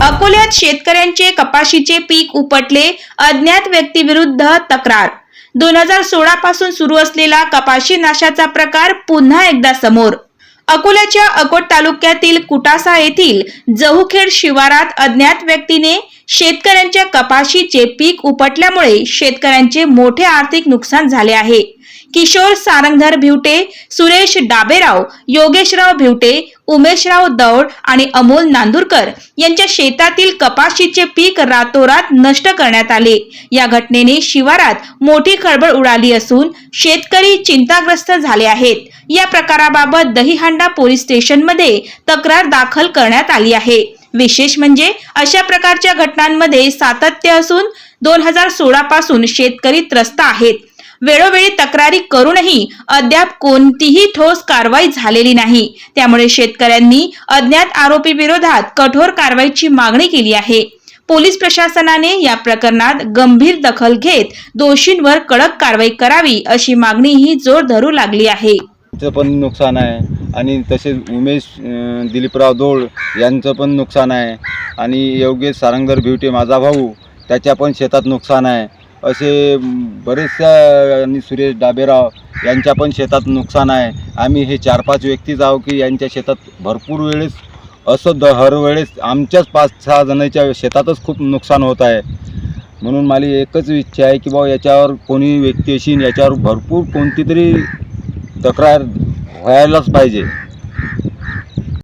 अकोल्यात शेतकऱ्यांचे कपाशीचे पीक उपटले अज्ञात व्यक्तीविरुद्ध तक्रार. दोन हजार सोळा पासून सुरू असलेला कपाशी नाशाचा प्रकार पुन्हा एकदा समोर. अकोल्याच्या अकोट तालुक्यातील कुटासा येथील जहुखेड शिवारात अज्ञात व्यक्तीने शेतकऱ्यांच्या कपाशीचे पीक उपटल्यामुळे शेतकऱ्यांचे मोठे आर्थिक नुकसान झाले आहे. किशोर सारंगधर भिवटे सुरेश डाबेराव योगेशराव भिवटे उमेशराव दौड आणि अमोल नांदुरकर यांच्या शेतातील कपाशीचे पीक रातोरात नष्ट करण्यात आले. या घटनेने शिवारात मोठी खळबळ उडाली असून शेतकरी चिंताग्रस्त झाले आहेत. या प्रकाराबाबत दहीहांडा पोलीस स्टेशनमध्ये तक्रार दाखल करण्यात आली आहे. विशेष म्हणजे अशा प्रकारच्या घटनांमध्ये सातत्य असून दोन हजार सोळा पासून शेतकरी त्रस्त आहेत. वेळोवेळी तक्रारी करूनही अद्याप कोणतीही ठोस कारवाई झालेली नाही. त्यामुळे शेतकऱ्यांनी अज्ञात आरोपी विरोधात कठोर कारवाईची मागणी केली आहे. पोलीस प्रशासनाने या प्रकरणात गंभीर दखल घेत दोषींवर कडक कारवाई करावी अशी मागणीही जोर धरू लागली आहे. पण नुकसान आहे आणि तसेच उमेश दिलीपराव दोळ यांचं पण नुकसान आहे. आणि योगेश सारंगर भिवटे माझा भाऊ त्याच्या पण शेतात नुकसान आहे. असे बरेचशा आणि सुरेश डाबेराव यांच्या पण शेतात नुकसान आहे. आम्ही हे चार पाच व्यक्तीच आहो की यांच्या शेतात भरपूर वेळेस असं द हरवेळेस आमच्याच पाच सहा जणांच्या शेतातच खूप नुकसान होत आहे. म्हणून मला एकच इच्छा आहे की बाबा याच्यावर कोणी व्यक्ती अशी याच्यावर भरपूर कोणती तरी तक्रार व्हायलाच पाहिजे.